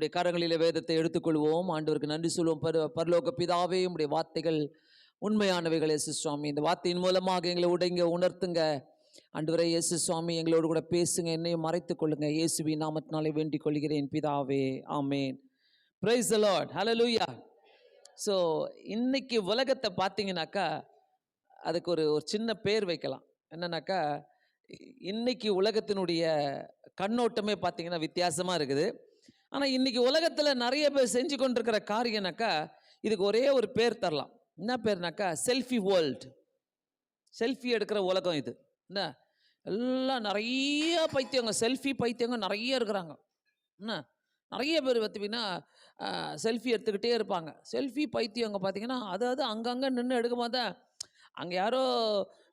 நம்முடைய கரங்களிலே வேதத்தை எடுத்துக்கொள்வோம். ஆண்டவருக்கு நன்றி சொல்வோம். பர பரலோக பிதாவே உடைய வார்த்தைகள் உண்மையானவைகள் இயேசு சுவாமி. இந்த வார்த்தையின் மூலமாக எங்களை உடைங்க உணர்த்துங்க. அன்றுவரை இயேசு சுவாமி எங்களோடு கூட பேசுங்க என்னையும் மறைத்துக் கொள்ளுங்க. இயேசுவி நாமத்தினாலே வேண்டிக் கொள்கிறேன். பிதாவே ஆமேன். Praise the Lord hallelujah so இன்னைக்கு உலகத்தை பார்த்தீங்கன்னாக்கா அதுக்கு ஒரு ஒரு சின்ன பேர் வைக்கலாம். என்னன்னாக்கா இன்னைக்கு உலகத்தினுடைய கண்ணோட்டமே பார்த்தீங்கன்னா வித்தியாசமாக இருக்குது. ஆனால் இன்றைக்கி உலகத்தில் நிறைய பேர் செஞ்சு கொண்டிருக்கிற காரியம்னாக்கா இதுக்கு ஒரே ஒரு பேர் தரலாம். என்ன பேர்னாக்கா செல்ஃபி வேர்ல்டு செல்ஃபி எடுக்கிற உலகம் இது. என்ன? எல்லாம் நிறைய பைத்தியங்க செல்ஃபி பைத்தியங்க நிறைய இருக்கிறாங்க. என்ன? நிறைய பேர் பார்த்தீங்கன்னா செல்ஃபி எடுத்துக்கிட்டே இருப்பாங்க. செல்ஃபி பைத்தியங்க பார்த்தீங்கன்னா அதாவது அங்கங்கே நின்று எடுக்கும் போது அங்கே யாரோ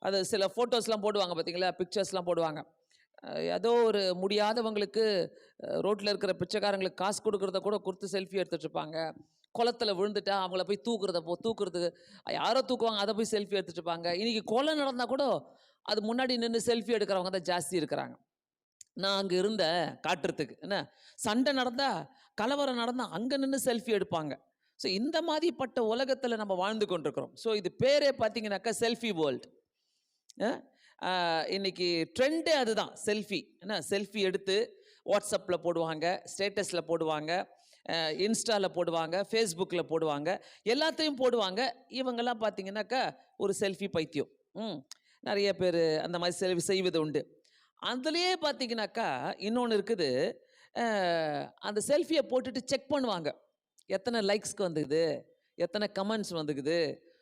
அது சில ஃபோட்டோஸ்லாம் போடுவாங்க பார்த்தீங்களா பிக்சர்ஸ்லாம் போடுவாங்க. ஏதோ ஒரு முடியாதவங்களுக்கு ரோட்டில் இருக்கிற பிச்சைக்காரங்களுக்கு காசு கொடுக்குறத கூட கொடுத்து செல்ஃபி எடுத்துகிட்டு இருப்பாங்க குளத்துல விழுந்துட்டா அவங்கள போய் தூக்குறத போ தூக்குறதுக்கு யாரோ தூக்குவாங்க அதை போய் செல்ஃபி எடுத்துட்டு இருப்பாங்க இன்னைக்கு கொலை நடந்தால் கூட அது முன்னாடி நின்று செல்ஃபி எடுக்கிறவங்க தான் ஜாஸ்தி இருக்கிறாங்க. நான் அங்கே இருந்தேன் காட்டுறதுக்கு என்ன சண்டை நடந்தால் கலவரம் நடந்தால் அங்கே நின்று செல்ஃபி எடுப்பாங்க. ஸோ இந்த மாதிரிப்பட்ட உலகத்தில் நம்ம வாழ்ந்து கொண்டிருக்கிறோம். ஸோ இது பேரே பார்த்தீங்கன்னாக்கா செல்ஃபி வேர்ல்டு. இன்னைக்கு ட்ரெண்டு அதுதான். செல்ஃபி என்ன? செல்ஃபி எடுத்து வாட்ஸ்அப்பில் போடுவாங்க ஸ்டேட்டஸில் போடுவாங்க இன்ஸ்டாவில் போடுவாங்க ஃபேஸ்புக்கில் போடுவாங்க எல்லாத்தையும் போடுவாங்க. இவங்கெல்லாம் பார்த்தீங்கன்னாக்கா ஒரு செல்ஃபி பைத்தியம். ம். நிறைய பேர் அந்த மாதிரி செல்ஃபி செய்வது உண்டு. அதுலேயே பார்த்தீங்கன்னாக்கா இன்னொன்று இருக்குது. அந்த செல்ஃபியை போட்டுட்டு செக் பண்ணுவாங்க. எத்தனை லைக்ஸ்க்கு வந்துக்குது எத்தனை கமெண்ட்ஸ் வந்துக்குது?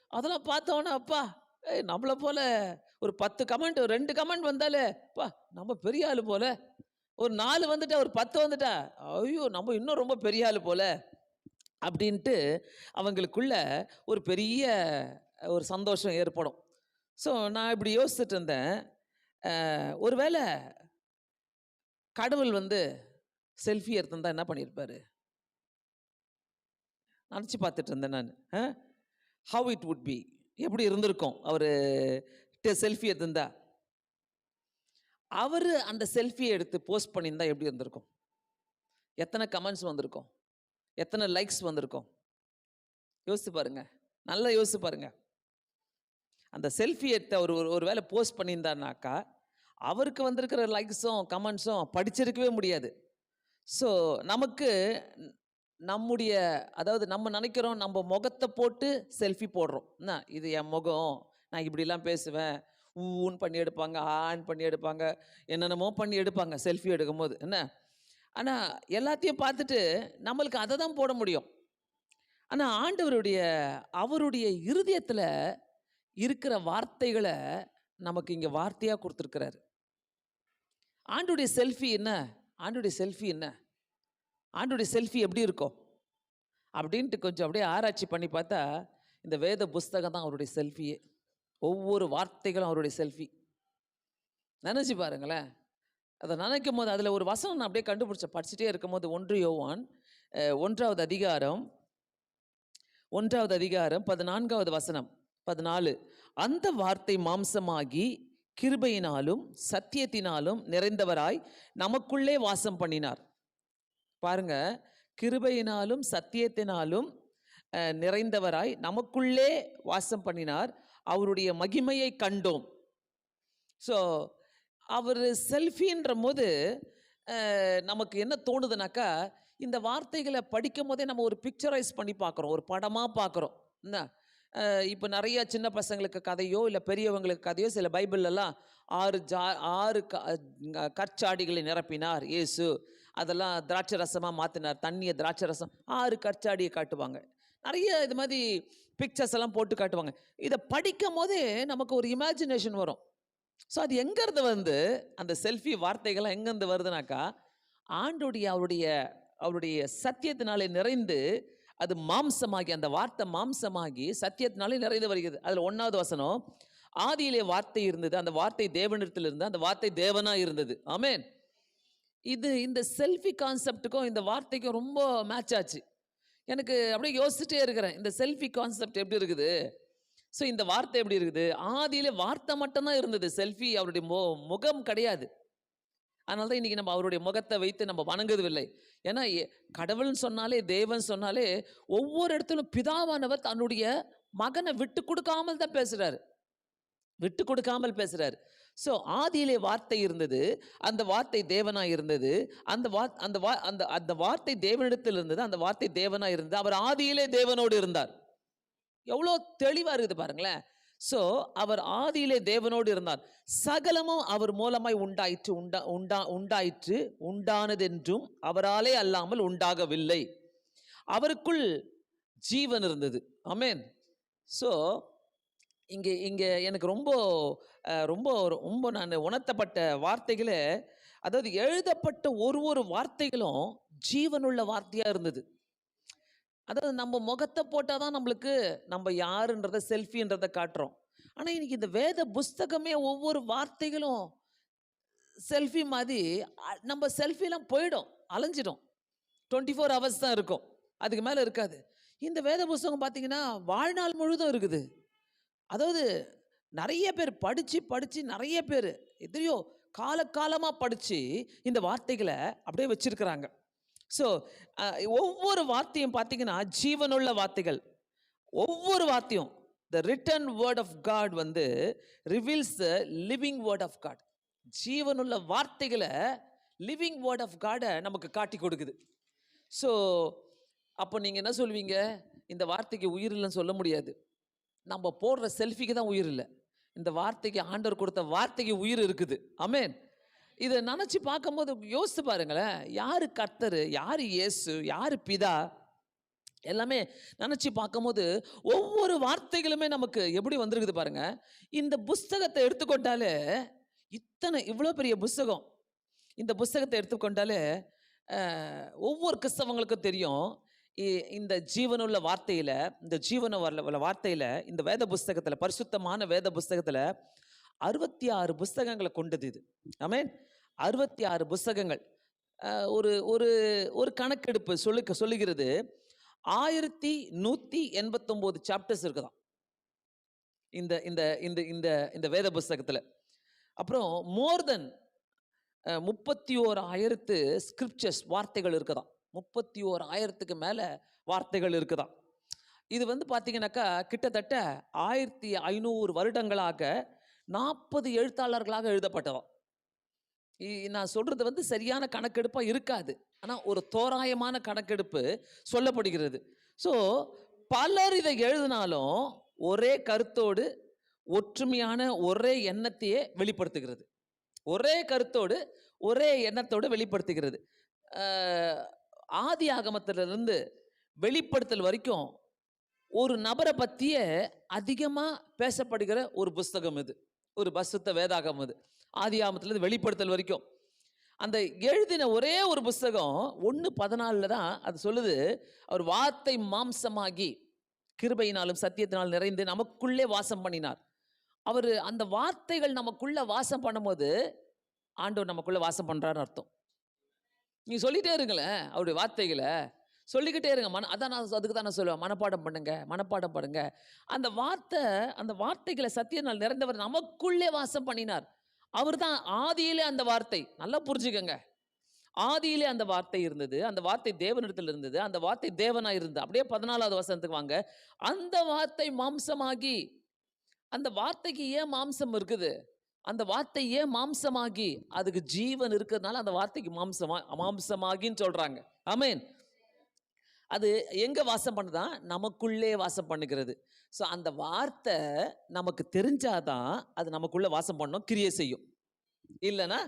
அதெல்லாம் பார்த்தோன்னே அப்பா ஏய் நம்மளை போல் ஒரு பத்து கமெண்ட் ரெண்டு கமெண்ட் வந்தாலே பா நம்ம பெரிய ஆள் போல. ஒரு நாலு வந்துட்டா ஒரு பத்து வந்துட்டா ஐயோ நம்ம இன்னும் ரொம்ப பெரிய ஆள் போல. அப்படின்ட்டு அவங்களுக்குள்ள ஒரு பெரிய ஒரு சந்தோஷம் ஏற்படும். ஸோ நான் இப்படி யோசிச்சுட்டு இருந்தேன். ஒருவேளை கடவுள் வந்து செல்ஃபி எடுத்திருந்தா என்ன பண்ணியிருப்பாரு? நினச்சி பார்த்துட்டு இருந்தேன் நான். ஹவ் இட் வுட் பி எப்படி இருந்திருக்கும்? அவர் செல்ஃபி எடுத்திருந்தா? அவர் அந்த செல்ஃபியை எடுத்து போஸ்ட் பண்ணியிருந்தா எப்படி இருந்திருக்கும் எத்தனை கமெண்ட்ஸ் வந்திருக்கும்? எத்தனை லைக்ஸ் வந்திருக்கும்? யோசிச்சு பாருங்க. நல்லா யோசிச்சு பாருங்க. அந்த செல்ஃபி எடுத்த ஒரு ஒரு- ஒரு வேளை போஸ்ட் பண்ணியிருந்தாருனாக்கா அவருக்கு வந்திருக்கிற லைக்ஸும் கமெண்ட்ஸும் படிச்சிருக்கவே முடியாது. ஸோ நமக்கு நம்முடைய அதாவது நம்ம நினைக்கிறோம் நம்ம முகத்தை போட்டு செல்ஃபி போடுறோம். என்ன? இது என் முகம். நான் இப்படிலாம் பேசுவேன். ஊன்னு பண்ணி எடுப்பாங்க ஆன் பண்ணி எடுப்பாங்க. என்னென்னமோ பண்ணி எடுப்பாங்க செல்ஃபி எடுக்கும்போது. என்ன? ஆனால் எல்லாத்தையும் பார்த்துட்டு நம்மளுக்கு அதை தான் போட முடியும். ஆனால் ஆண்டவருடைய அவருடைய இருதயத்தில் இருக்கிற வார்த்தைகளை நமக்கு இங்கே வார்த்தையாக கொடுத்துருக்கிறாரு. ஆண்டுடைய செல்ஃபி என்ன? ஆண்டுடைய செல்ஃபி என்ன? ஆண்டுடைய செல்ஃபி எப்படி இருக்கும்? அப்படின்ட்டு கொஞ்சம் அப்படியே ஆராய்ச்சி பண்ணி பார்த்தா இந்த வேத புஸ்தகம் தான் அவருடைய செல்ஃபியே ஒவ்வொரு வார்த்தைகளும் அவருடைய செல்ஃபி நினச்சி பாருங்களேன். அதை நினைக்கும் போது அதில் ஒரு வசனம் நான் அப்படியே கண்டுபிடிச்சேன். படிச்சுட்டே இருக்கும்போது ஒன்று யோவான் ஒன்றாவது அதிகாரம் ஒன்றாவது அதிகாரம் பதினான்காவது வசனம் பதினாலு. அந்த வார்த்தை மாம்சமாகி கிருபையினாலும் சத்தியத்தினாலும் நிறைந்தவராய் நமக்குள்ளே வாசம் பண்ணினார். பாருங்க. கிருபையினாலும் சத்தியத்தினாலும் நிறைந்தவராய் நமக்குள்ளே வாசம் பண்ணினார். அவருடைய மகிமையை கண்டோம். ஸோ அவர் செல்ஃபின்ற போது நமக்கு என்ன தோணுதுனாக்கா இந்த வார்த்தைகளை படிக்கும் போதே நம்ம ஒரு பிக்சரைஸ் பண்ணி பார்க்குறோம். ஒரு படமாக பார்க்குறோம். என்ன? இப்போ நிறைய சின்ன பசங்களுக்கு கதையோ இல்லை பெரியவங்களுக்கு கதையோ சில பைபிள்லலாம் ஆறு ஜா ஆறு க கற்சாடிகளை நிரப்பினார் இயேசு. அதெல்லாம் திராட்சை ரசமாக மாற்றினார் தண்ணியை திராட்சை ரசம் ஆறு கற்சாடியை காட்டுவாங்க. நிறைய இது மாதிரி பிக்சர்ஸ் எல்லாம் போட்டு காட்டுவாங்க. இதை படிக்கும் போதே நமக்கு ஒரு இமேஜினேஷன் வரும். ஸோ அது எங்கேருந்து வந்து அந்த செல்ஃபி வார்த்தைகள்லாம் எங்கேருந்து வருதுனாக்கா ஆண்டுடைய அவருடைய அவருடைய சத்தியத்தினாலே நிறைந்து அது மாம்சமாகி அந்த வார்த்தை மாம்சமாகி சத்தியத்தினாலே நிறைந்து வருகிறது. அதில் ஒன்றாவது வசனம் ஆதியிலே வார்த்தை இருந்தது அந்த வார்த்தை தேவனிடத்தில் இருந்து அந்த வார்த்தை தேவனாக இருந்தது. ஆமேன் இது இந்த செல்ஃபி கான்செப்ட்டுக்கும் இந்த வார்த்தைக்கும் ரொம்ப மேட்ச் ஆச்சு. எனக்கு அப்படியே யோசிச்சுட்டே இருக்கிறேன். இந்த செல்ஃபி கான்செப்ட் எப்படி இருக்குது? ஸோ இந்த வார்த்தை எப்படி இருக்குது? ஆதியில் வார்த்தை மட்டும்தான் இருந்தது. செல்ஃபி அவருடைய மு முகம் கிடையாது. அதனால தான் இன்னைக்கு நம்ம அவருடைய முகத்தை வைத்து நம்ம வணங்குவதில்லை. ஏன்னா கடவுள்னு சொன்னாலே தேவன் சொன்னாலே ஒவ்வொரு இடத்துலும் பிதாவானவர் தன்னுடைய மகனை விட்டு கொடுக்காமல் தான் பேசுகிறாரு விட்டு கொடுக்காமல் பேசுகிறார் ஸோ ஆதியிலே வார்த்தை இருந்தது அந்த வார்த்தை தேவனாக இருந்தது அந்த வா அந்த வா அந்த அந்த வார்த்தை தேவனிடத்தில் இருந்தது அந்த வார்த்தை தேவனாக இருந்தது அவர் ஆதியிலே தேவனோடு இருந்தார். எவ்வளோ தெளிவாக இருக்குது பாருங்களேன். ஸோ அவர் ஆதியிலே தேவனோடு இருந்தார். சகலமும் அவர் மூலமாய் உண்டாயிற்று உண்டா உண்டா உண்டாயிற்று உண்டானதென்றும் அவராலே அல்லாமல் உண்டாகவில்லை. அவருக்குள் ஜீவன் இருந்தது. அமேன் ஸோ இங்கே இங்கே எனக்கு ரொம்ப ரொம்ப ரொம்ப நான் உணர்த்தப்பட்ட வார்த்தைகளே அதாவது எழுதப்பட்ட ஒரு ஒரு வார்த்தைகளும் ஜீவனுள்ள வார்த்தையாக இருந்தது. அதாவது நம்ம முகத்தை போட்டால் தான் நம்மளுக்கு நம்ம யாருன்றத செல்ஃபின்றதை காட்டுறோம். ஆனால் இன்னைக்கு இந்த வேத புஸ்தகமே ஒவ்வொரு வார்த்தைகளும் செல்ஃபி மாதிரி நம்ம செல்ஃபிலாம் போயிடும் அலைஞ்சிடும். டுவெண்ட்டி ஃபோர் ஹவர்ஸ் தான் இருக்கும். அதுக்கு மேலே இருக்காது. இந்த வேத புஸ்தகம் பார்த்தீங்கன்னா வாழ்நாள் முழுதும் இருக்குது. அதாவது நிறைய பேர் படித்து படித்து நிறைய பேர் எத்தனையோ காலக்காலமாக படித்து இந்த வார்த்தைகளை அப்படியே வச்சிருக்கிறாங்க. ஸோ ஒவ்வொரு வார்த்தையும் பார்த்தீங்கன்னா ஜீவனுள்ள வார்த்தைகள். ஒவ்வொரு வார்த்தையும் the written word of God வந்து reveals the living word of God ஜீவனுள்ள வார்த்தைகளை லிவிங் வேர்ட் ஆஃப் காடை நமக்கு காட்டி கொடுக்குது. ஸோ அப்போ நீங்கள் என்ன சொல்வீங்க? இந்த வார்த்தைக்கு உயிர் இல்லைன்னு சொல்ல முடியாது. நம்ம போடுற செல்ஃபிக்கு தான் உயிர் இல்லை. இந்த வார்த்தைக்கு ஆண்டவர் கொடுத்த வார்த்தைக்கு உயிர் இருக்குது. அமேன் இதை நினச்சி பார்க்கும்போது யோசித்து பாருங்களேன். யார் கர்த்தர் யார் இயேசு யார் பிதா? எல்லாமே நினச்சி பார்க்கும்போது ஒவ்வொரு வார்த்தைகளுமே நமக்கு எப்படி வந்திருக்குது பாருங்க. இந்த புஸ்தகத்தை எடுத்துக்கொண்டாலே இத்தனை இவ்வளோ பெரிய புஸ்தகம். இந்த புஸ்தகத்தை எடுத்துக்கொண்டாலே ஒவ்வொரு கிறிஸ்தவங்களுக்கும் தெரியும். இந்த ஜீவனுள்ள வார்த்தையில் இந்த ஜீவன வரல உள்ள வார்த்தையில் இந்த வேத புஸ்தகத்தில் பரிசுத்தமான வேத புஸ்தகத்தில் அறுபத்தி ஆறு புஸ்தகங்களை கொண்டது இது. ஆமேன்? அறுபத்தி ஆறு புஸ்தகங்கள் ஒரு ஒரு ஒரு கணக்கெடுப்பு சொல்லு சொல்லுகிறது. ஆயிரத்தி நூற்றி எண்பத்தொம்போது சாப்டர்ஸ் இருக்குதாம். இந்த இந்த இந்த இந்த இந்த வேத புஸ்தகத்தில். அப்புறம் மோர் தென் முப்பத்தி ஓர் ஆயிரத்து ஸ்கிரிப்சர்ஸ் வார்த்தைகள் இருக்குதாம். முப்பத்தி ஓர் ஆயிரத்துக்கு மேலே வார்த்தைகள் இருக்குதாம். இது வந்து பார்த்தீங்கன்னாக்கா கிட்டத்தட்ட ஆயிரத்தி ஐநூறு வருடங்களாக நாற்பது எழுத்தாளர்களாக எழுதப்பட்டதாம். இ- நான் சொல்கிறது வந்து சரியான கணக்கெடுப்பாக இருக்காது. ஆனால் ஒரு தோராயமான கணக்கெடுப்பு சொல்லப்படுகிறது. ஸோ பலர் இதை எழுதினாலும் ஒரே கருத்தோடு ஒற்றுமையான ஒரே எண்ணத்தையே வெளிப்படுத்துகிறது. ஒரே கருத்தோடு ஒரே எண்ணத்தோடு வெளிப்படுத்துகிறது. ஆதி ஆகமத்திலிருந்து வெளிப்படுத்தல் வரைக்கும் ஒரு நபரை பற்றிய அதிகமாக பேசப்படுகிற ஒரு புஸ்தகம் இது. ஒரு பசுத்த வேதாகம் இது. ஆதி ஆகமத்திலிருந்து வெளிப்படுத்தல் வரைக்கும். அந்த எழுதின ஒரே ஒரு புஸ்தகம் ஒன்று பதினாலில் தான் அது சொல்லுது அவர் வார்த்தை மாம்சமாகி கிருபையினாலும் சத்தியத்தினால் நிறைந்து நமக்குள்ளே வாசம் பண்ணினார். அவர் அந்த வார்த்தைகள் நமக்குள்ளே வாசம் பண்ணும்போது ஆண்டவர் நமக்குள்ளே வாசம் பண்ணுறாருன்னு அர்த்தம். நீங்கள் சொல்லிட்டே இருங்களேன் அவருடைய வார்த்தைகளை. சொல்லிக்கிட்டே இருங்க மன அதான் நான் அதுக்கு தான் நான் சொல்லுவேன் மனப்பாடம் பண்ணுங்க மனப்பாடம் பண்ணுங்க. அந்த வார்த்தை அந்த வார்த்தைகளை சத்தியனால் நிறைந்தவர் நமக்குள்ளே வாசம் பண்ணினார். அவர் தான் ஆதியிலே அந்த வார்த்தை. நல்லா புரிஞ்சுக்கங்க. ஆதியிலே அந்த வார்த்தை இருந்தது அந்த வார்த்தை தேவனிடத்தில் இருந்தது அந்த வார்த்தை தேவனா இருந்தது. அப்படியே பதினாலாவது வசனத்துக்கு வாங்க. அந்த வார்த்தை மாம்சமாகி அந்த வார்த்தைக்கு ஏன் மாம்சம் இருக்குது? அந்த வார்த்தை ஏன் மாம்சமாகி அதுக்கு ஜீவன் இருக்கிறதுனால அந்த வார்த்தைக்கு மாம்சமா மாம்சமாகின்னு சொல்றாங்க. ஆமேன் அது எங்க வாசம் பண்ணுதான் நமக்குள்ளே வாசம் பண்ணுகிறது. ஸோ அந்த வார்த்தை நமக்கு தெரிஞ்சாதான் அது நமக்குள்ள வாசம் பண்ணும் கிரியை செய்யும். இல்லைன்னா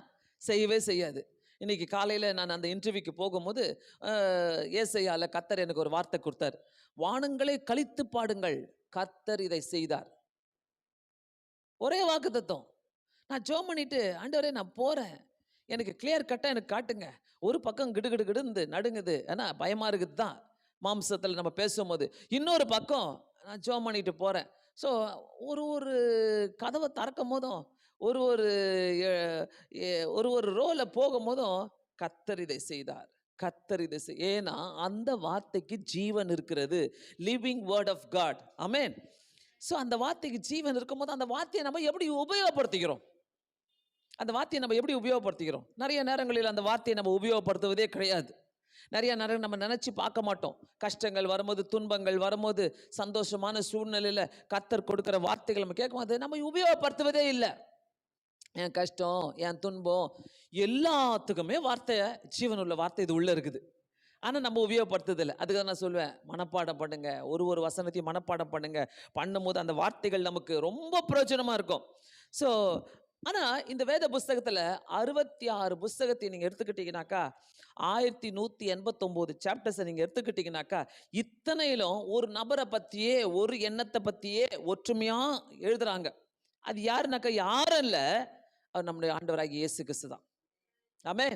செய்யவே செய்யாது. இன்னைக்கு காலையில் நான் அந்த இன்டர்வியூக்கு போகும்போது ஏசையால் கத்தர் எனக்கு ஒரு வார்த்தை கொடுத்தார். வானங்களை கழித்து பாடுங்கள் கத்தர் இதை செய்தார். ஒரே வாக்கு தத்துவம் நான் ஜோம் பண்ணிட்டு ஆண்டவரே நான் போகிறேன் எனக்கு கிளியர் கட்டாக எனக்கு காட்டுங்க. ஒரு பக்கம் கிடு கிடு கிடுந்து நடுங்குது. ஏன்னா பயமாக இருக்குது தான் மாம்சத்தில் நம்ம பேசும்போது. இன்னொரு பக்கம் நான் ஜோம் பண்ணிட்டு போகிறேன் ஸோ ஒரு ஒரு கதவை திறக்கும் போதும் ஒரு ஒரு ஒரு ஒரு ரோல போகும்போதும் கத்தர் இதை செய்தார். கத்தர் இதை செய் ஏன்னா அந்த வார்த்தைக்கு ஜீவன் இருக்கிறது. Living word of God amen so அந்த வார்த்தைக்கு ஜீவன் இருக்கும்போது அந்த வார்த்தையை நம்ம எப்படி உபயோகப்படுத்திக்கிறோம்? அந்த வார்த்தையை நம்ம எப்படி உபயோகப்படுத்திக்கிறோம்? நிறைய நேரங்களில் அந்த வார்த்தையை நம்ம உபயோகப்படுத்துவதே கிடையாது. நிறைய நேரம் நம்ம நினச்சி பார்க்க மாட்டோம். கஷ்டங்கள் வரும்போது துன்பங்கள் வரும்போது சந்தோஷமான சூழ்நிலையில் கத்தர் கொடுக்குற வார்த்தைகள் நம்ம கேட்கும்போது நம்ம உபயோகப்படுத்துவதே இல்லை. என் கஷ்டம் என் துன்பம் எல்லாத்துக்குமே வார்த்தை ஜீவனுள்ள வார்த்தை இது உள்ளே இருக்குது. ஆனால் நம்ம உபயோகப்படுத்துதில்லை அதுக்கு தான் நான் சொல்லுவேன் மனப்பாடம் பண்ணுங்க. ஒரு ஒரு வசனத்தையும் மனப்பாடம் பண்ணுங்க. பண்ணும்போது அந்த வார்த்தைகள் நமக்கு ரொம்ப பிரயோஜனமாக இருக்கும். ஸோ ஆனால் இந்த வேத புஸ்தகத்தில் அறுபத்தி ஆறு புஸ்தகத்தை நீங்கள் எடுத்துக்கிட்டீங்கனாக்கா ஆயிரத்தி நூற்றி எண்பத்தொம்போது சாப்டர்ஸை நீங்கள் எடுத்துக்கிட்டீங்கனாக்கா இத்தனையிலும் ஒரு நபரை பற்றியே ஒரு எண்ணத்தை பற்றியே ஒற்றுமையாக எழுதுறாங்க. அது யாருனாக்கா யாரும் இல்லை. அவர் நம்முடைய ஆண்டவராகி இயேசு கிறிஸ்து தான். ஆமே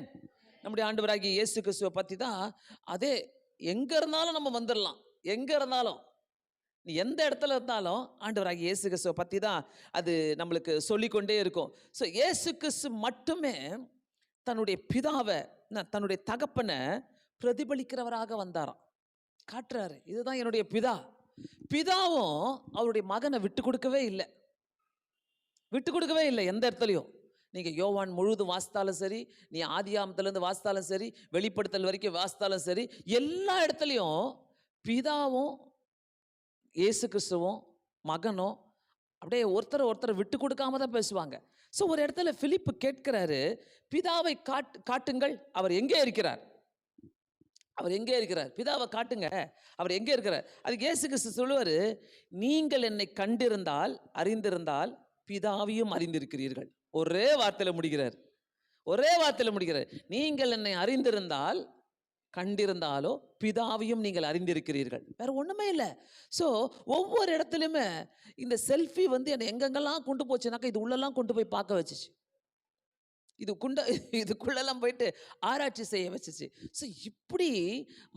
நம்முடைய ஆண்டவராகி இயேசு கிறிஸ்துவை பற்றி தான் அதே எங்கே இருந்தாலும் நம்ம வந்துடலாம் எங்கே இருந்தாலும். நீ எந்த இடத்துல இருந்தாலும் ஆண்டவராக இயேசு கிறிஸ்துவை பற்றி தான் அது நம்மளுக்கு சொல்லிக்கொண்டே இருக்கும். ஸோ இயேசு கிறிஸ்து மட்டுமே தன்னுடைய பிதாவை தன்னுடைய தகப்பனை பிரதிபலிக்கிறவராக வந்தாராம். காட்டுறாரு. இதுதான் என்னுடைய பிதா. பிதாவும் அவருடைய மகனை விட்டு கொடுக்கவே இல்லை. விட்டு கொடுக்கவே இல்லை. எந்த இடத்துலையும். நீங்கள் யோவான் முழுதும் வாசித்தாலும் சரி நீ ஆதியாமத்துலேருந்து வாசித்தாலும் சரி வெளிப்படுத்தல் வரைக்கும் வாசித்தாலும் சரி எல்லா இடத்துலையும் பிதாவும் இயேசு கிறிஸ்துவும் மகனும் அப்படியே ஒருத்தர் ஒருத்தர் விட்டு கொடுக்காம தான் பேசுவாங்க. ஸோ ஒரு இடத்துல பிலிப்பு கேட்கிறாரு பிதாவை காட் காட்டுங்கள் அவர் எங்கே இருக்கிறார்? அவர் எங்கே இருக்கிறார்? பிதாவை காட்டுங்க அவர் எங்கே இருக்கிறார்? அதுக்கு இயேசு கிறிஸ்து சொல்லுவார் நீங்கள் என்னை கண்டிருந்தால் அறிந்திருந்தால் பிதாவையும் அறிந்திருக்கிறீர்கள். ஒரே வார்த்தையில் முடிகிறார் ஒரே வார்த்தையில் முடிகிறார் நீங்கள் என்னை அறிந்திருந்தால் கண்டிருந்தாலோ பிதாவையும் நீங்கள் அறிந்திருக்கிறீர்கள். வேற ஒன்றுமே இல்லை. ஸோ ஒவ்வொரு இடத்துலையுமே இந்த செல்ஃபி வந்து என்னை எங்கெங்கெல்லாம் கொண்டு போச்சுனாக்கா இது உள்ளெல்லாம் கொண்டு போய் பார்க்க வச்சுச்சு. இது குண்ட இதுக்குள்ளெல்லாம் போயிட்டு ஆராய்ச்சி செய்ய வச்சுச்சு. ஸோ இப்படி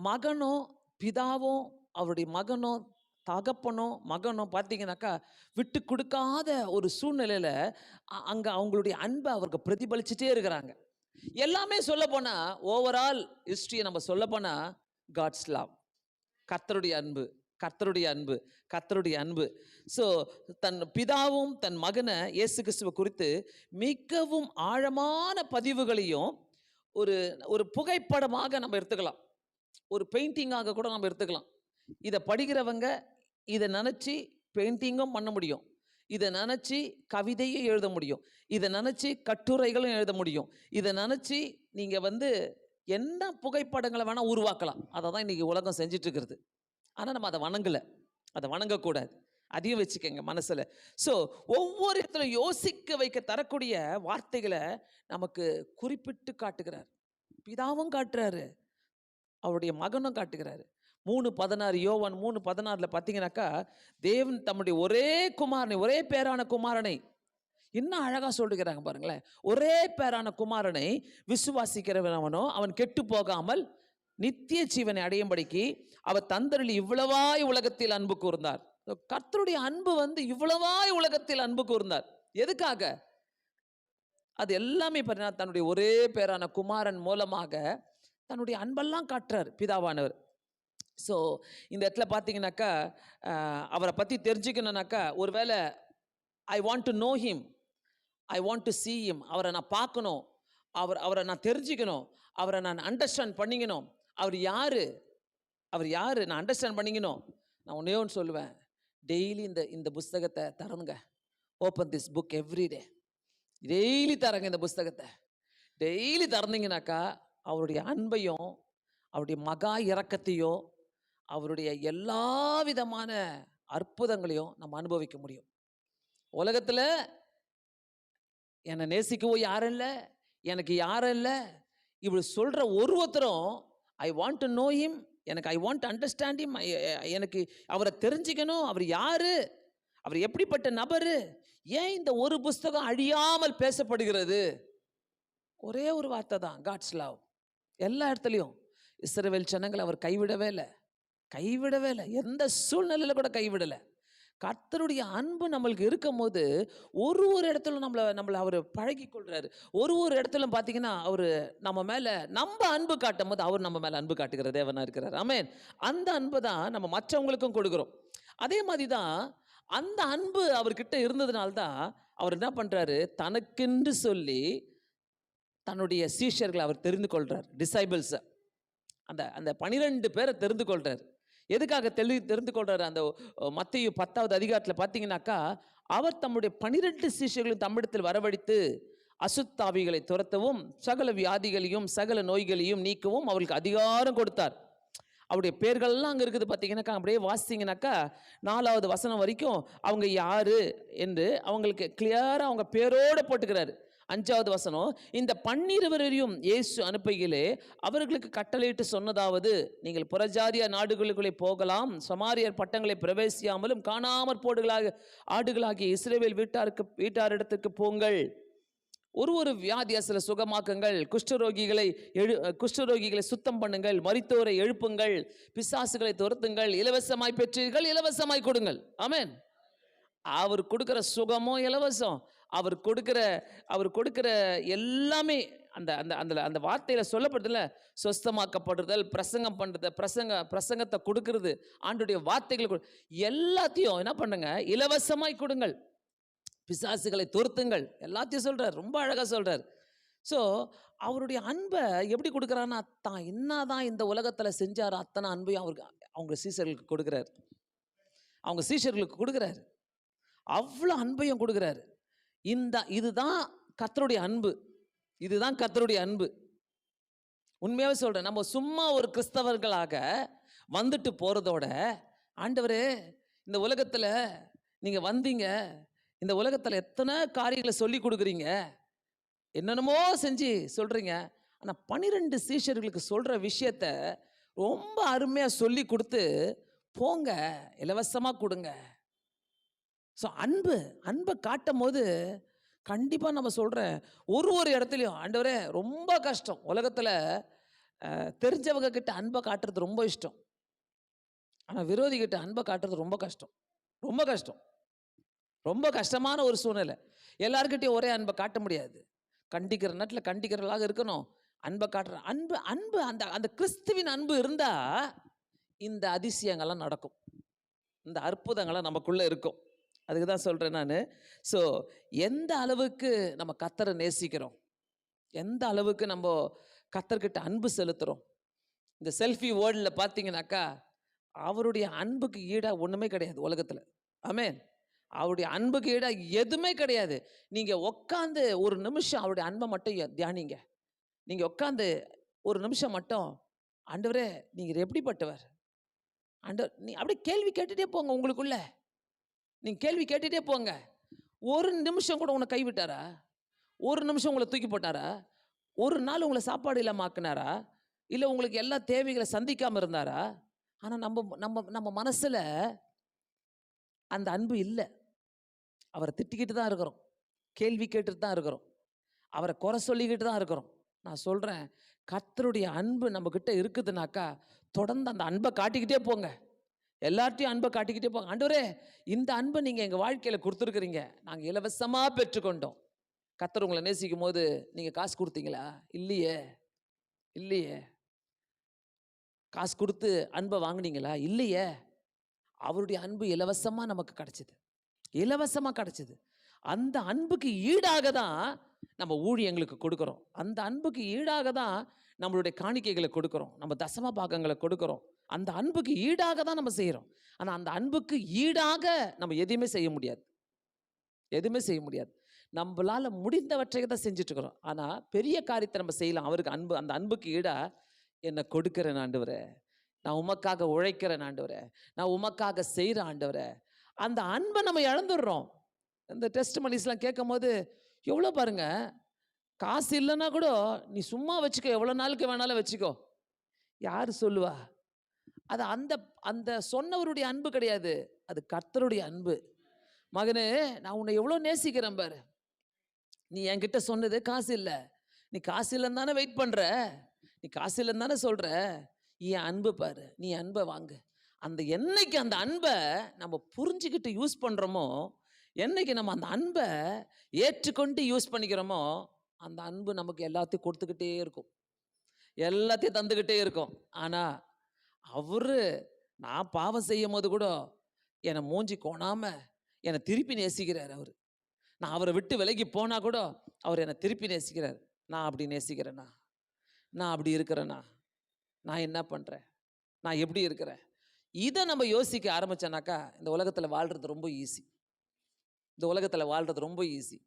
மகனும் பிதாவும் அவருடைய மகனும் தகப்பனும் மகனும் பார்த்தீங்கன்னாக்கா விட்டு கொடுக்காத ஒரு சூழ்நிலையில் அங்கே அவங்களுடைய அன்பை அவருக்கு பிரதிபலிச்சுட்டே இருக்கிறாங்க. எல்லாமே சொல்ல போனால் ஓவரால் ஹிஸ்ட்ரியை நம்ம சொல்ல போனால் காட்ஸ் லவ் கர்த்தருடைய அன்பு கர்த்தருடைய அன்பு கர்த்தருடைய அன்பு. ஸோ தன் பிதாவும் தன் மகனை இயேசு கிறிஸ்துவை குறித்து மிகவும் ஆழமான பதிவுகளையும் ஒரு ஒரு புகைப்படமாக நம்ம எடுத்துக்கலாம். ஒரு பெயிண்டிங்காக கூட நம்ம எடுத்துக்கலாம். இதை படிக்கிறவங்க இதை நினச்சி பெயிண்டிங்கும் பண்ண முடியும். இதை நினச்சி கவிதையும் எழுத முடியும். இதை நினச்சி கட்டுரைகளும் எழுத முடியும். இதை நினச்சி நீங்கள் வந்து என்ன புகைப்படங்களை வேணால் உருவாக்கலாம். அதை தான் இன்றைக்கி உலகம் செஞ்சிட்ருக்கிறது ஆனால் நம்ம அதை வணங்கலை. அதை வணங்கக்கூடாது. அதையும் வச்சுக்கோங்க மனசில். ஸோ ஒவ்வொரு இடத்துல யோசிக்க வைக்க தரக்கூடிய வார்த்தைகளை நமக்கு குறிப்பிட்டு காட்டுகிறார். பிதாவும் காட்டுறாரு. அவருடைய மகனும் காட்டுகிறாரு. மூணு பதினாறு யோவான் மூணு பதினாறில் பார்த்தீங்கன்னாக்கா தேவன் தம்முடைய ஒரே குமாரனை ஒரே பேரான குமாரனை இன்னும் அழகாக சொல்லுகிறாங்க பாருங்களேன். ஒரே பேரான குமாரனை விசுவாசிக்கிறவனவனோ அவன் கெட்டு போகாமல் நித்திய ஜீவனை அடையும்படிக்கு அவர் தந்தரில் இவ்வளவாய் உலகத்தில் அன்பு கூர்ந்தார். கர்த்தருடைய அன்பு வந்து இவ்வளவாய் உலகத்தில் அன்பு கூர்ந்தார். எதுக்காக? அது எல்லாமே பார்த்தீங்கன்னா தன்னுடைய ஒரே பேரான குமாரன் மூலமாக தன்னுடைய அன்பெல்லாம் காட்டுறார் பிதாவானவர். ஸோ இந்த இடத்துல பார்த்தீங்கன்னாக்கா அவரை பற்றி தெரிஞ்சுக்கணுன்னாக்கா ஒருவேளை I want to know him I want to see him அவரை நான் பார்க்கணும். அவர் அவரை நான் தெரிஞ்சுக்கணும். அவரை நான் அண்டர்ஸ்டாண்ட் பண்ணிக்கணும். அவர் யார்? அவர் யார்? நான் அண்டர்ஸ்டாண்ட் பண்ணிக்கணும். நான் ஒன்றே ஒன்று சொல்லுவேன். டெய்லி இந்த இந்த புஸ்தகத்தை தரணுங்க open this book everyday daily தரங்க இந்த புஸ்தகத்தை. டெய்லி திறந்தீங்கனாக்கா அவருடைய அன்பையும் அவருடைய மகா இறக்கத்தையும் அவருடைய எல்லா விதமான அற்புதங்களையும் நம்ம அனுபவிக்க முடியும். உலகத்தில் என்னை நேசிக்கவோ யாரும் இல்லை எனக்கு யாரும் இல்லை. இப்படி சொல்கிற ஒருத்தரும் I want to know him எனக்கு ஐ வாண்ட் அண்டர்ஸ்டாண்ட் ஹிம் எனக்கு அவரை தெரிஞ்சுக்கணும். அவர் யார்? அவர் எப்படிப்பட்ட நபர்? ஏன் இந்த ஒரு புஸ்தகம் அழியாமல் பேசப்படுகிறது? ஒரே ஒரு வார்த்தை தான் காட்ஸ் லவ் எல்லா இடத்துலையும். இஸ்ரவேல் ஜனங்களை அவர் கைவிடவே இல்லை. கைவிடவே இல்லை. எந்த சூழ்நிலையில் கூட கைவிடலை. கர்த்தருடைய அன்பு நம்மளுக்கு இருக்கும்போது ஒரு ஒரு இடத்துல நம்மளை நம்மளை அவர் பழகி கொள்கிறாரு ஒரு ஒரு இடத்துல பார்த்தீங்கன்னா அவர் நம்ம மேலே நம்ம அன்பு காட்டும் போது அவர் நம்ம மேலே அன்பு காட்டுகிற தேவனாக இருக்கிறார். ஆமேன் அந்த அன்பு தான் நம்ம மற்றவங்களுக்கும் கொடுக்குறோம். அதே மாதிரி தான் அந்த அன்பு அவர்கிட்ட இருந்ததுனால்தான் அவர் என்ன பண்ணுறாரு தனக்கென்று சொல்லி தன்னுடைய சீஷர்களை அவர் தெரிந்து கொள்கிறார் டிசைபிள்ஸை அந்த அந்த பனிரெண்டு பேரை தெரிந்து கொள்கிறார் எதுக்காக தெளி தெரிந்து கொள்கிறார் அந்த மத்திய பத்தாவது அதிகாரத்தில் பார்த்தீங்கன்னாக்கா அவர் தம்முடைய பனிரெண்டு சீஷர்களும் தம்மிடத்தில் வரவழைத்து அசுத்தாவிகளை துரத்தவும் சகல வியாதிகளையும் சகல நோய்களையும் நீக்கவும் அவர்களுக்கு அதிகாரம் கொடுத்தார். அவருடைய பேர்கள்லாம் அங்கே இருக்குது பார்த்தீங்கன்னாக்கா அப்படியே வாசித்தீங்கன்னாக்கா நாலாவது வசனம் வரைக்கும் அவங்க யாரு? என்று அவங்களுக்கு கிளியராக அவங்க பேரோட போட்டுக்கிறாரு. அஞ்சாவது வசனம் இந்த பன்னிருவரையும் இயேசு அனுப்புகையிலே அவர்களுக்கு கட்டளையிட்டு சொன்னதாவது நீங்கள் புறஜாதிய நாடுகளுக்குள்ளே போகலாம் சமாரியர் பட்டங்களை பிரவேசியாமலும் காணாமற் போடுகளாக ஆடுகளாகிய இஸ்ரேவேல் வீட்டாருக்கு வீட்டாரிடத்துக்கு போங்கள். ஒரு ஒரு வியாதியாசில சுகமாக்குங்கள் குஷ்டரோகிகளை எழு குஷ்டரோகிகளை சுத்தம் பண்ணுங்கள் மரித்தோரை எழுப்புங்கள் பிசாசுகளை துரத்துங்கள் இலவசமாய் பெற்றீர்கள் இலவசமாய் கொடுங்கள். ஆமேன். அவர் கொடுக்குற சுகமும் இலவசம். அவர் கொடுக்கிற அவர் கொடுக்கிற எல்லாமே அந்த அந்த அந்த அந்த வார்த்தையில் சொல்லப்படுதுல சொஸ்தமாக்கப்படுதல் பிரசங்கம் பண்ணுறத பிரசங்க பிரசங்கத்தை கொடுக்கறது ஆண்டுடைய வார்த்தைகள் கொடு- எல்லாத்தையும் என்ன பண்ணுங்க? இலவசமாய் கொடுங்கள். பிசாசுகளை துரத்துங்கள். எல்லாத்தையும் சொல்கிறார் ரொம்ப அழகாக சொல்கிறார் ஸோ அவருடைய அன்பை எப்படி கொடுக்குறான்னா தான் என்னதான் இந்த உலகத்தில் செஞ்சார் அத்தனை அன்பையும் அவருக்கு அவங்க சீசர்களுக்கு கொடுக்குறாரு. அவங்க சீஷர்களுக்கு கொடுக்குறாரு. அவ்வளோ அன்பையும் கொடுக்குறாரு. இந்த இதுதான் கத்தருடைய அன்பு. இதுதான் கத்தருடைய அன்பு. உண்மையாகவே சொல்கிறேன் நம்ம சும்மா ஒரு கிறிஸ்தவர்களாக வந்துட்டு போகிறதோட ஆண்டவரே இந்த உலகத்தில் நீங்கள் வந்தீங்க இந்த உலகத்தில் எத்தனை காரியங்களை சொல்லி கொடுக்குறீங்க என்னென்னமோ செஞ்சு சொல்கிறீங்க ஆனால் பன்னிரெண்டு சீஷர்களுக்கு சொல்கிற விஷயத்த ரொம்ப அருமையாக சொல்லி கொடுத்து போங்க இலவசமாக கொடுங்க. ஸோ அன்பு அன்பை காட்டும் போது கண்டிப்பாக நம்ம சொல்கிறேன் ஒரு ஒரு இடத்துலையும் ஆண்டவரே ரொம்ப கஷ்டம். உலகத்தில் தெரிஞ்சவங்க கிட்ட அன்பை காட்டுறது ரொம்ப இஷ்டம். ஆனால் விரோதி கிட்ட அன்பை காட்டுறது ரொம்ப கஷ்டம். ரொம்ப கஷ்டம். ரொம்ப கஷ்டமான ஒரு சூழ்நிலை. எல்லாருக்கிட்டையும் ஒரே அன்பை காட்ட முடியாது. கண்டிக்கிற நேரத்தில் கண்டிக்கிறவர்களாக இருக்கணும். அன்பை காட்டுற அன்பு அன்பு அந்த அந்த கிறிஸ்துவின் அன்பு இருந்தால் இந்த அதிசயங்கள்லாம் நடக்கும். இந்த அற்புதங்கள்லாம் நமக்குள்ளே இருக்கும். அதுக்கு தான் சொல்கிறேன் நான். ஸோ எந்த அளவுக்கு நம்ம கத்தரை நேசிக்கிறோம்? எந்த அளவுக்கு நம்ம கத்தர்கிட்ட அன்பு செலுத்துகிறோம் இந்த செல்ஃபி வேர்ல்டில் பார்த்தீங்கன்னாக்கா அவருடைய அன்புக்கு ஈடாக ஒன்றுமே கிடையாது உலகத்தில். ஆமேன் அவருடைய அன்புக்கு ஈடாக எதுவுமே கிடையாது. நீங்கள் உட்காந்து ஒரு நிமிஷம் அவருடைய அன்பை மட்டும் தியானிங்க. நீங்கள் உட்காந்து ஒரு நிமிஷம் மட்டும் ஆண்டவரே நீங்கள் எப்படிப்பட்டவர்? ஆண்டவர் நீ அப்படியே கேள்வி கேட்டுகிட்டே போங்க உங்களுக்குள்ளே. நீங்கள் கேள்வி கேட்டுட்டே போங்க. ஒரு நிமிஷம் கூட உன்னை கைவிட்டாரா? ஒரு நிமிஷம் உங்களை தூக்கி போட்டாரா? ஒரு நாள் உங்களை சாப்பாடு இல்லாமல் ஆக்குனாரா? இல்லை உங்களுக்கு எல்லா தேவைகளை சந்திக்காமல் இருந்தாரா? ஆனால் நம்ம நம்ம நம்ம மனசில் அந்த அன்பு இல்லை. அவரை திட்டிக்கிட்டு தான் இருக்கிறோம். கேள்வி கேட்டுட்டு தான் இருக்கிறோம். அவரை குறை சொல்லிக்கிட்டு தான் இருக்கிறோம். நான் சொல்கிறேன் கத்தருடைய அன்பு நம்மக்கிட்ட இருக்குதுனாக்கா தொடர்ந்து அந்த அன்பை காட்டிக்கிட்டே போங்க. எல்லார்ட்டையும் அன்பை காட்டிக்கிட்டே போங்க. ஆண்டவரே இந்த அன்பை நீங்கள் எங்கள் வாழ்க்கையில் கொடுத்துருக்குறீங்க. நாங்கள் இலவசமாக பெற்றுக்கொண்டோம். கத்தர் உங்களை நேசிக்கும் போது நீங்கள் காசு கொடுத்தீங்களா? இல்லையே. இல்லையே. காசு கொடுத்து அன்பை வாங்குனீங்களா? இல்லையே. அவருடைய அன்பு இலவசமாக நமக்கு கிடச்சிது. இலவசமாக கிடச்சிது. அந்த அன்புக்கு ஈடாக தான் நம்ம ஊழியங்களுக்கு கொடுக்குறோம். அந்த அன்புக்கு ஈடாக தான் நம்மளுடைய காணிக்கைகளை கொடுக்குறோம். நம்ம தசம பாகங்களை கொடுக்குறோம். அந்த அன்புக்கு ஈடாக தான் நம்ம செய்கிறோம் ஆனால் அந்த அன்புக்கு ஈடாக நம்ம எதையுமே செய்ய முடியாது. எதுவுமே செய்ய முடியாது. நம்மளால் முடிந்தவற்றை தான் செஞ்சுட்ருக்குறோம். ஆனால் பெரிய காரியத்தை நம்ம செய்யலாம். அவருக்கு அன்பு அந்த அன்புக்கு ஈடாக என்னை கொடுக்கிறேன் ஆண்டவரே. நான் உமக்காக உழைக்கிறேன் ஆண்டவரே. நான் உமக்காக செய்கிறேன் ஆண்டவரே. அந்த அன்பை நம்ம இழந்துடுறோம். இந்த டெஸ்ட் மணிஸ்லாம் கேட்கும் போது எவ்வளோ பாருங்க. காசு இல்லைன்னா கூட நீ சும்மா வச்சுக்கோ. எவ்வளோ நாளுக்கு வேணாலும் வச்சுக்கோ. யார் சொல்லுவா? அது அந்த அந்த சொன்னவருடைய அன்பு கிடையாது. அது கர்த்தருடைய அன்பு. மகனே நான் உன்னை எவ்வளோ நேசிக்கிறேன் பாரு. நீ என்கிட்ட சொன்னது காசு இல்லை. நீ காசு இல்லைன்னு தானே வெயிட் பண்ணுற நீ காசு இல்லைன்னு தானே சொல்கிற என் அன்பு பாரு. நீ அன்பை வாங்கு. அந்த என்னைக்கு அந்த அன்பை நம்ம புரிஞ்சுக்கிட்டு யூஸ் பண்ணுறோமோ என்னைக்கு நம்ம அந்த அன்பை ஏற்றுக்கொண்டு யூஸ் பண்ணிக்கிறோமோ அந்த அன்பு நமக்கு எல்லாத்தையும் கொடுத்துக்கிட்டே இருக்கும். எல்லாத்தையும் தந்துக்கிட்டே இருக்கும். ஆனால் அவரு நான் பாவம் செய்யும் போது கூட என்னை மூஞ்சி கோணாம என்னை திருப்பி நேசிக்கிறார் அவர். நான் அவரை விட்டு விலகி போனா கூட அவர் என்னை திருப்பி நேசிக்கிறார். நான் அப்படி நேசிக்கிறேனா? நான் அப்படி இருக்கிறேனா? நான் என்ன பண்ணுறேன் நான் எப்படி இருக்கிறேன்? இதை நம்ம யோசிக்க ஆரம்பிச்சோனாக்கா இந்த உலகத்தில் வாழ்கிறது ரொம்ப ஈஸி இந்த உலகத்தில் வாழ்கிறது ரொம்ப ஈஸி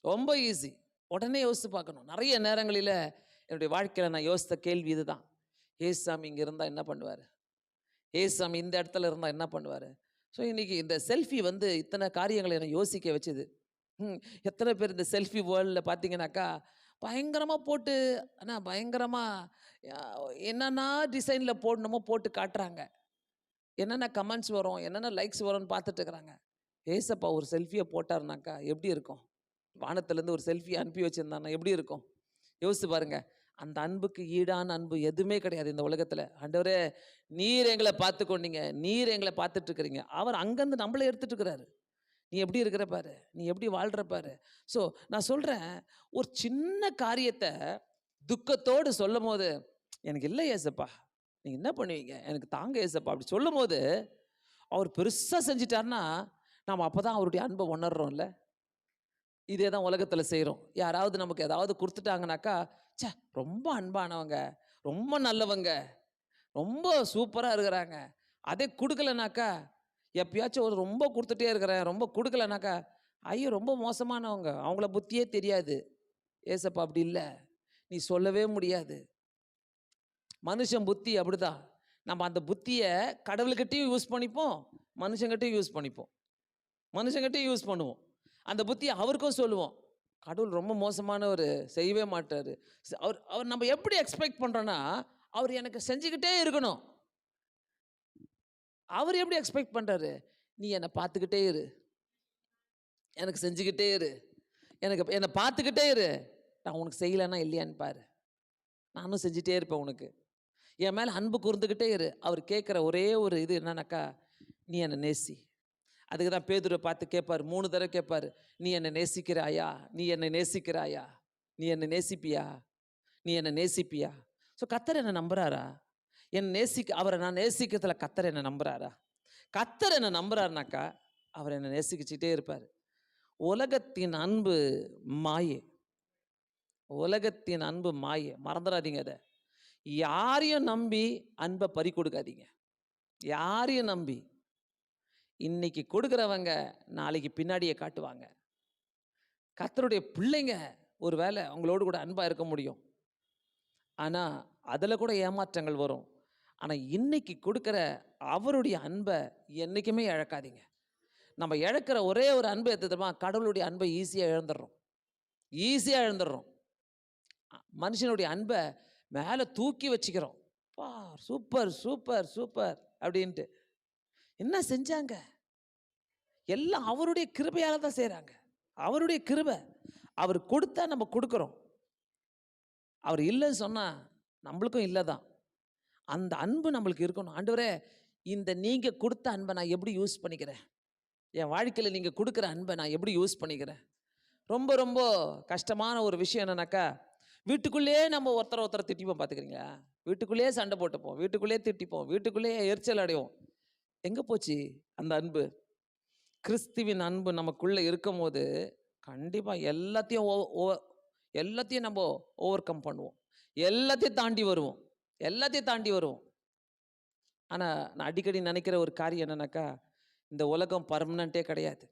ரொம்ப ஈஸி உடனே யோசித்து பார்க்கணும். நிறைய நேரங்களில் என்னுடைய வாழ்க்கையில் நான் யோசித்த கேள்வி இதுதான். ஏசாமி இங்கே இருந்தால் என்ன பண்ணுவார்? ஏசாமி இந்த இடத்துல இருந்தால் என்ன பண்ணுவார்? ஸோ இன்றைக்கி இந்த செல்ஃபி வந்து இத்தனை காரியங்களை என்னை யோசிக்க வச்சுது. ம், எத்தனை பேர் இந்த செல்ஃபி வேர்ல்டில் பார்த்தீங்கன்னாக்கா பயங்கரமாக போட்டு ஆனால் பயங்கரமாக என்னென்ன டிசைனில் போடணுமோ போட்டு காட்டுறாங்க. என்னென்ன கமெண்ட்ஸ் வரும் என்னென்ன லைக்ஸ் வரும்னு பார்த்துட்டு இருக்கிறாங்க ஏசப்பா ஒரு செல்ஃபியை போட்டாருனாக்கா எப்படி இருக்கும்? வானத்துலேருந்து ஒரு செல்ஃபி அனுப்பி வச்சுருந்தானா எப்படி இருக்கும்? யோசிச்சு பாருங்கள் அந்த அன்புக்கு ஈடான அன்பு எதுவுமே கிடையாது இந்த உலகத்தில். ஆண்டவரே நீர் எங்களை பார்த்து கொண்டீங்க நீர் எங்களை பார்த்துட்ருக்குறீங்க. அவர் அங்கேருந்து நம்மளை எடுத்துட்டு இருக்கிறாரு நீ எப்படி இருக்கிற பாரு. நீ எப்படி வாழ்கிற பாரு. ஸோ நான் சொல்கிறேன் ஒரு சின்ன காரியத்தை துக்கத்தோடு சொல்லும் போது எனக்கு இல்லை ஏசப்பா. நீங்கள் என்ன பண்ணுவீங்க? எனக்கு தாங்க ஏசப்பா. அப்படி சொல்லும் போது அவர் பெருசாக செஞ்சிட்டாருன்னா நாம் அப்போ தான் அவருடைய அன்பை உணர்றோம்ல. இதே தான் உலகத்தில் செய்கிறோம் யாராவது நமக்கு ஏதாவது கொடுத்துட்டாங்கனாக்கா ச்சே ரொம்ப அன்பானவங்க ரொம்ப நல்லவங்க ரொம்ப சூப்பராக இருக்கிறாங்க. அதே கொடுக்கலனாக்கா எப்பயாச்சும் ஒரு ரொம்ப கொடுத்துட்டே இருக்கிறேன் ரொம்ப கொடுக்கலனாக்கா ஐயோ ரொம்ப மோசமானவங்க அவங்கள புத்தியே தெரியாது. ஏசப்பா அப்படி இல்லை. நீ சொல்லவே முடியாது. மனுஷன் புத்தி அப்படிதான். நம்ம அந்த புத்தியை கடவுள்கிட்டையும் யூஸ் பண்ணிப்போம் மனுஷங்கிட்டையும் யூஸ் பண்ணிப்போம். மனுஷங்கிட்டையும் யூஸ் பண்ணுவோம். அந்த புத்தியை அவருக்கும் சொல்லுவோம். கடவுள் ரொம்ப மோசமானவர் செய்யவே மாட்டார். அவர் அவர் நம்ம எப்படி எக்ஸ்பெக்ட் பண்ணுறோன்னா அவர் எனக்கு செஞ்சுக்கிட்டே இருக்கணும். அவர் எப்படி எக்ஸ்பெக்ட் பண்ணுறாரு நீ என்னை பார்த்துக்கிட்டே இரு. எனக்கு செஞ்சுக்கிட்டே இரு. எனக்கு என்னை பார்த்துக்கிட்டே இரு. நான் உனக்கு செய்யலைன்னா இல்லையான்னு பாரு. நானும் செஞ்சுட்டே இருப்பேன் உனக்கு. என் மேலே அன்பு கூர்ந்துக்கிட்டே இரு. அவர் கேட்குற ஒரே ஒரு இது என்னன்னாக்கா நீ என்னை நேசி. அதுக்கு தான் பேதுரை பார்த்து கேட்பார் மூணு தடவை கேட்பார் நீ என்னை நேசிக்கிறாயா? நீ என்னை நேசிக்கிறாயா? நீ என்னை நேசிப்பியா? நீ என்னை நேசிப்பியா? ஸோ கத்தர் என்னை நம்புறாரா? என்னை நேசிக்க அவரை நான் நேசிக்கிறதுல கத்தர் என்னை நம்புறாரா? கத்தர் என்னை நம்புறாருனாக்கா அவர் என்னை நேசிக்கிச்சிட்டே இருப்பார். உலகத்தின் அன்பு மாயே. உலகத்தின் அன்பு மாயே. மறந்துடாதீங்க அதை. யாரையும் நம்பி அன்பை பறி கொடுக்காதீங்க யாரையும் நம்பி. இன்னைக்கு கொடுக்குறவங்க நாளைக்கு பின்னாடியே காட்டுவாங்க. கத்தருடைய பிள்ளைங்க ஒரு வேளை அவங்களோடு கூட அன்பாக இருக்க முடியும். ஆனால் அதில் கூட ஏமாற்றங்கள் வரும். ஆனால் இன்னைக்கு கொடுக்குற அவருடைய அன்பை என்றைக்குமே இழக்காதீங்க. நம்ம இழக்கிற ஒரே ஒரு அன்பு எது கடவுளுடைய அன்பை ஈஸியாக இழந்துடுறோம். ஈஸியாக இழந்துடுறோம். மனுஷனுடைய அன்பை மேலே தூக்கி வச்சுக்கிறோம். பா சூப்பர் சூப்பர் சூப்பர் அப்படின்ட்டு. என்ன செஞ்சாங்க? எல்லாம் அவருடைய கிருபையால் தான் செய்கிறாங்க அவருடைய கிருபை அவர் கொடுத்தா நம்ம கொடுக்குறோம். அவர் இல்லைன்னு சொன்னால் நம்மளுக்கும் இல்லை தான். அந்த அன்பு நம்மளுக்கு இருக்கணும். ஆண்டவரே இந்த நீங்கள் கொடுத்த அன்பை நான் எப்படி யூஸ் பண்ணிக்கிறேன்? என் வாழ்க்கையில் நீங்கள் கொடுக்குற அன்பை நான் எப்படி யூஸ் பண்ணிக்கிறேன்? ரொம்ப ரொம்ப கஷ்டமான ஒரு விஷயம் என்னன்னாக்கா வீட்டுக்குள்ளேயே நம்ம ஒருத்தர் ஒருத்தர் திட்டிப்போம் பார்த்துக்கிறீங்களா? வீட்டுக்குள்ளேயே சண்டை போட்டுப்போம் வீட்டுக்குள்ளேயே திட்டிப்போம் வீட்டுக்குள்ளேயே எரிச்சல் அடைவோம். எங்கே போச்சு அந்த அன்பு? கிறிஸ்துவின் அன்பு நமக்குள்ளே இருக்கும் போது கண்டிப்பாக எல்லாத்தையும் ஓ- ஓ- எல்லாத்தையும் நம்ம ஓவர் கம் பண்ணுவோம். எல்லாத்தையும் தாண்டி வருவோம். எல்லாத்தையும் தாண்டி வருவோம். ஆனால் நான் அடிக்கடி நினைக்கிற ஒரு காரியம் என்னன்னாக்கா இந்த உலகம் பர்மனண்ட்டே கிடையாது.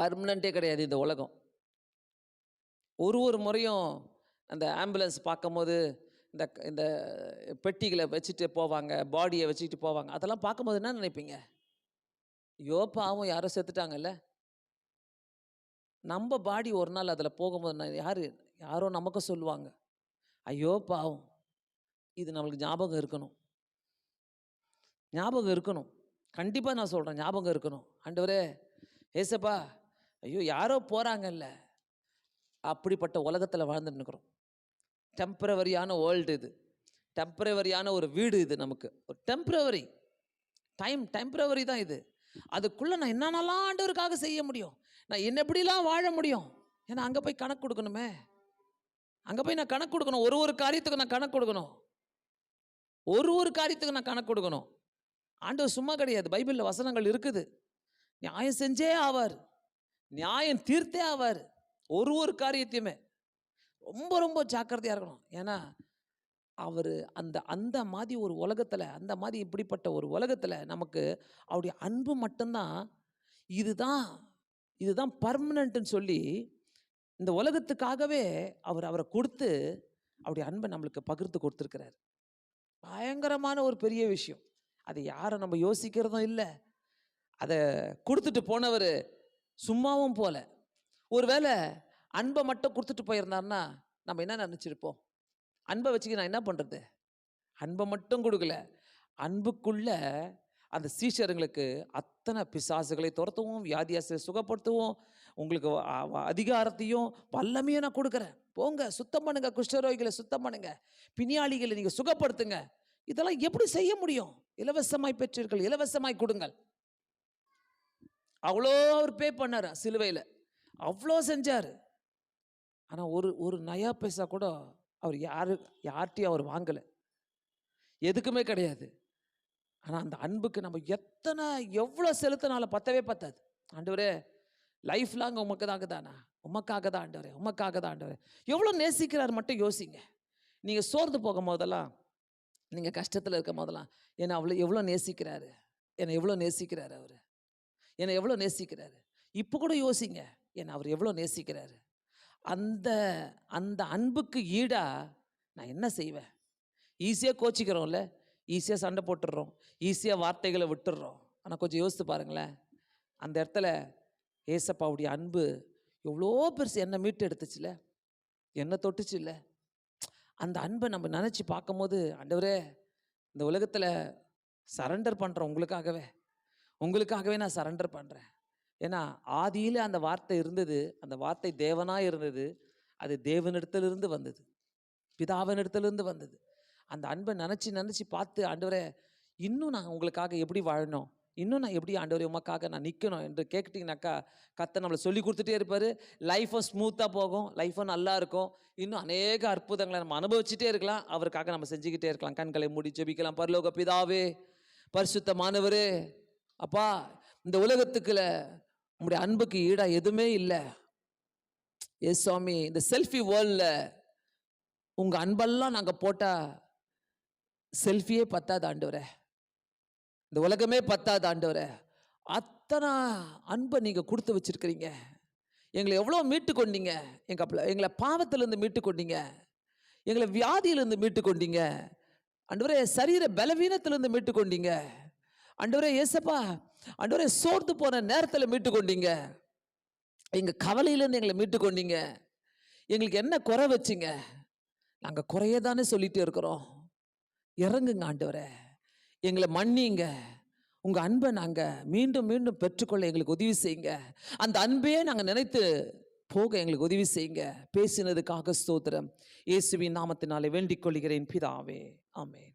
பர்மனண்ட்டே கிடையாது இந்த உலகம். ஒரு ஒரு முறையும் அந்த ஆம்புலன்ஸ் பார்க்கும்போது இந்த இந்த பெட்டிகளை வச்சுட்டு போவாங்க பாடியை வச்சுட்டு போவாங்க. அதெல்லாம் பார்க்கும்போது என்ன நினைப்பீங்க? ஐயோ! பாவம் யாரோ செத்துட்டாங்கல்ல? நம்ம பாடி ஒரு நாள் அதில் போகும்போது நான் யார்? யாரோ நமக்கு சொல்லுவாங்க. ஐயோ! பாவம். இது நம்மளுக்கு ஞாபகம் இருக்கணும். ஞாபகம் இருக்கணும். கண்டிப்பாக நான் சொல்கிறேன் ஞாபகம் இருக்கணும். ஆண்டவரே ஏசப்பா ஐயோ! யாரோ போகிறாங்கல்ல அப்படிப்பட்ட உலகத்தில் வாழ்ந்துட்டு இருக்கிறோம். டெம்பரவரியான வேர்ல்டு இது. டெம்பரவரியான ஒரு வீடு இது நமக்கு. ஒரு டெம்பரவரி டைம் டெம்பரவரி தான் இது. அதுக்குள்ளே நான் என்னென்னலாம் ஆண்டவருக்காக செய்ய முடியும்? நான் என்ன எப்படிலாம் வாழ முடியும்? ஏன்னா அங்கே போய் கணக்கு கொடுக்கணுமே. அங்கே போய் நான் கணக்கு கொடுக்கணும். ஒரு ஒரு காரியத்துக்கு நான் கணக்கு கொடுக்கணும். ஒரு ஒரு காரியத்துக்கு நான் கணக்கு கொடுக்கணும். ஆண்டவர் சும்மா கிடையாது. பைபிளில் வசனங்கள் இருக்குது. நியாயம் செஞ்சே ஆவார். நியாயம் தீர்த்தே ஆவார். ஒரு ஒரு காரியத்தையுமே. ரொம்ப ரொம்ப ஜாக்கிரதையாக இருக்கணும். ஏன்னா அவர் அந்த அந்த மாதிரி ஒரு உலகத்தில் அந்த மாதிரி இப்படிப்பட்ட ஒரு உலகத்தில் நமக்கு அவருடைய அன்பு மட்டும்தான். இதுதான் இதுதான் பர்மனண்ட்டுன்னு சொல்லி இந்த உலகத்துக்காகவே அவர் அவரை கொடுத்து அவருடைய அன்பை நம்மளுக்கு பகிர்ந்து கொடுத்துருக்கிறார். பயங்கரமான ஒரு பெரிய விஷயம். அதை யாரை நம்ம யோசிக்கிறதும் இல்லை. அதை கொடுத்துட்டு போனவர் சும்மாவும் போல. ஒருவேளை அன்பை மட்டும் கொடுத்துட்டு போயிருந்தாருன்னா நம்ம என்ன நினச்சிருப்போம்? அன்பை வச்சுக்க நான் என்ன பண்ணுறது அன்பை மட்டும் கொடுக்கல. அன்புக்குள்ள அந்த சீஷருங்களுக்கு அத்தனை பிசாசுகளை துரத்தவும் வியாதியாசை சுகப்படுத்தவும் உங்களுக்கு அதிகாரத்தையும் வல்லமையும் நான் கொடுக்குறேன். போங்க சுத்தம் பண்ணுங்க குஷ்டரோகிகளை சுத்தம் பண்ணுங்க. பிணியாளிகளை நீங்கள் சுகப்படுத்துங்க. இதெல்லாம் எப்படி செய்ய முடியும்? இலவசமாய் பெற்றீர்கள் இலவசமாய் கொடுங்கள். அவ்வளோ அவர் பே பண்ணார் சிலுவையில். அவ்வளோ செஞ்சார். ஆனால் ஒரு ஒரு நயா பைசா கூட அவர் யாரு யார்கிட்டையும் அவர் வாங்கலை. எதுக்குமே கிடையாது. ஆனால் அந்த அன்புக்கு நம்ம எத்தனை எவ்வளோ செலுத்தினாலும் பத்தவே பத்தாது. ஆண்டவரே லைஃப் லாங் உமக்கு தாங்க தானா உமக்காக தான் ஆண்டவரே உமக்காக தான் ஆண்டவரே. எவ்வளோ நேசிக்கிறார் மட்டும் யோசிங்க. நீங்கள் சோர்ந்து போகும் போதெல்லாம் நீங்கள் கஷ்டத்தில் இருக்கும் போதெல்லாம் என்னை அவ்வளோ எவ்வளோ நேசிக்கிறாரு? என்னை எவ்வளோ நேசிக்கிறாரு அவர்? என்னை எவ்வளோ நேசிக்கிறாரு? இப்போ கூட யோசிங்க என்னை அவர் எவ்வளோ நேசிக்கிறாரு? அந்த அந்த அன்புக்கு ஈடாக நான் என்ன செய்வேன்? ஈஸியாக கோச்சிக்கிறோம்ல. ஈஸியாக சண்டை போட்டுடுறோம் ஈஸியாக வார்த்தைகளை விட்டுடுறோம் ஆனால் கொஞ்சம் யோசித்து பாருங்களேன். அந்த இடத்துல ஏசப்பாவுடைய அன்பு எவ்வளோ பெருசு என்னை மீட்டு எடுத்துச்சுல. என்னை தொட்டுச்சு இல்லை அந்த அன்பை நம்ம நினச்சி பார்க்கும்போது ஆண்டவரே இந்த உலகத்தில் சரண்டர் பண்ணுறேன் உங்களுக்காகவே. உங்களுக்காகவே நான் சரண்டர் பண்ணுறேன் ஏன்னா ஆதியில் அந்த வார்த்தை இருந்தது. அந்த வார்த்தை தேவனாக இருந்தது. அது தேவனிடத்திலிருந்து வந்தது. பிதாவினிடத்திலிருந்து வந்தது. அந்த அன்பை நினச்சி நினச்சி பார்த்து ஆண்டவரே இன்னும் நான் உங்களுக்காக எப்படி வாழணும்? இன்னும் நான் எப்படி ஆண்டவரே உமக்காக நான் நிற்கணும் என்று கேட்டிங்கனாக்கா கத்தை நம்மளை சொல்லி கொடுத்துட்டே இருப்பார். லைஃப்பும் ஸ்மூத்தாக போகும். லைஃப்பும் நல்லா இருக்கும். இன்னும் அநேக அற்புதங்களை நம்ம அனுபவிச்சுட்டே இருக்கலாம். அவருக்காக நம்ம செஞ்சுக்கிட்டே இருக்கலாம். கண்களை மூடி ஜெபிக்கலாம். பரலோக பிதாவே பரிசுத்தமானவரே அப்பா இந்த உலகத்துக்குள்ள உங்களுடைய அன்புக்கு ஈடா எதுவுமே இல்லை. ஏ சுவாமி இந்த செல்ஃபி வேர்ல்டில் உங்கள் அன்பெல்லாம் நாங்கள் போட்டால் செல்ஃபியே பத்தாது ஆண்டவரே. இந்த உலகமே பத்தாது ஆண்டவரே. அத்தனை அன்பை நீங்கள் கொடுத்து வச்சிருக்கிறீங்க. எங்களை எவ்வளோ மீட்டு கொண்டீங்க. எங்கள் அப்பள எங்களை பாவத்திலேருந்து மீட்டு கொண்டீங்க. எங்களை வியாதியிலேருந்து மீட்டு கொண்டீங்க. ஆண்டவரே சரீர பலவீனத்திலேருந்து மீட்டு கொண்டீங்க. ஆண்டவரே ஏசப்பா ஆண்டவரே சோர்ந்து போன நேரத்தில் மீட்டு கொண்டீங்க எங்கள் கவலையிலேருந்து எங்களை மீட்டு கொண்டீங்க எங்களுக்கு என்ன குறை வச்சிங்க? நாங்கள் குறைய தானே சொல்லிகிட்டே இருக்கிறோம். இறங்குங்க ஆண்டவரே. எங்களை மன்னிங்க. உங்கள் அன்பை நாங்கள் மீண்டும் மீண்டும் பெற்றுக்கொள்ள எங்களுக்கு உதவி செய்யுங்க. அந்த அன்பையே நாங்கள் நினைத்து போக எங்களுக்கு உதவி செய்யுங்க. பேசினதுக்காக ஸ்தோத்திரம். இயேசுவின் நாமத்தினாலே வேண்டிக் கொள்கிறேன். பிதாவே. ஆமே